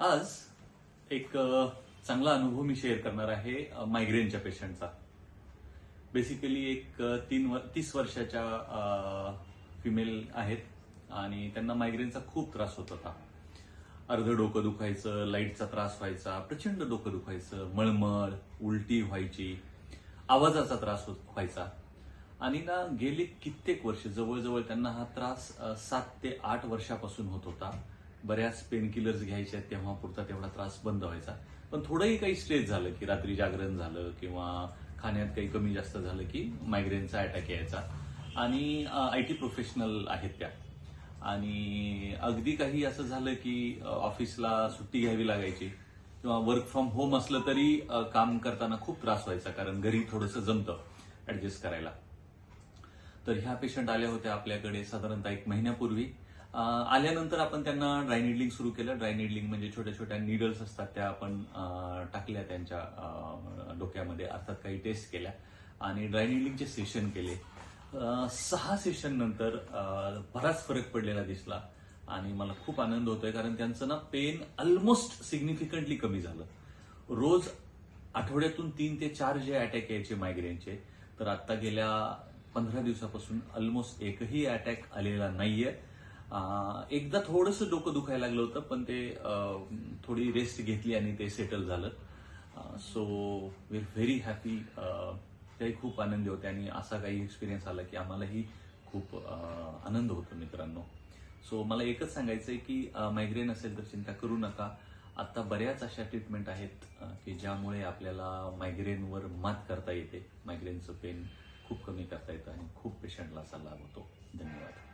आज एक चांगला अनुभव मी शेअर करणार आहे मायग्रेनच्या पेशंटचा बेसिकली एक तीन वर तीस वर्षाच्या फिमेल आहेत आणि त्यांना मायग्रेनचा खूप त्रास होत होता. अर्ध डोकं दुखायचं लाईटचा त्रास व्हायचा प्रचंड डोकं दुखायचं मळमळ उलटी व्हायची आवाजाचा त्रास होत व्हायचा. आणि ना गेली कित्येक वर्ष जवळजवळ त्यांना हा त्रास सात ते आठ वर्षापासून होत होता. बऱ्याच पेनकिलर्स घ्यायच्या तेव्हा पुरता तेवढा त्रास बंद व्हायचा. पण थोडंही काही स्ट्रेस झालं की रात्री जागरण झालं किंवा खाण्यात काही कमी जास्त झालं की मायग्रेनचा अटॅक यायचा. आणि आय टी प्रोफेशनल आहेत त्या. आणि अगदी काही असं झालं की ऑफिसला सुट्टी घ्यावी लागायची किंवा वर्क फ्रॉम होम असलं तरी काम करताना खूप त्रास व्हायचा कारण घरी थोडंसं जमतं ऍडजस्ट करायला. तर ह्या पेशंट आल्या होत्या आपल्याकडे साधारणतः एक महिन्यापूर्वी. आल्यानंतर आपण त्यांना ड्राय निडलिंग सुरू केलं. ड्राय निडलिंग म्हणजे छोट्या छोट्या निडल्स असतात त्या आपण टाकल्या त्यांच्या डोक्यामध्ये. अर्थात काही टेस्ट केल्या आणि ड्राय निडलिंगचे सेशन केले. सहा सेशन नंतर बराच फरक पडलेला दिसला आणि मला खूप आनंद होतोय कारण त्यांचं ना पेन ऑलमोस्ट सिग्निफिकंटली कमी झालं. रोज आठवड्यातून तीन ते चार जे अटॅक यायचे मायग्रेनचे तर आता गेल्या पंधरा दिवसापासून ऑलमोस्ट एकही अटॅक आलेला नाहीये. आहे एकदा थोडंसं डोकं दुखायला लागलं होतं पण ते थोडी रेस्ट घेतली आणि ते सेटल झालं. So we are very happy ते खूप आनंदी होते आणि असा काही एक्सपिरियन्स आला की आम्हालाही खूप आनंद होतो मित्रांनो. सो मला एकच सांगायचं आहे की मायग्रेन असेल तर चिंता करू नका. आता बऱ्याच अशा ट्रीटमेंट आहेत की ज्यामुळे आपल्याला मायग्रेनवर मात करता येते. मायग्रेनचं पेन खूप कमी करता येतं आणि खूप पेशंटला असा लाभ होतो. धन्यवाद.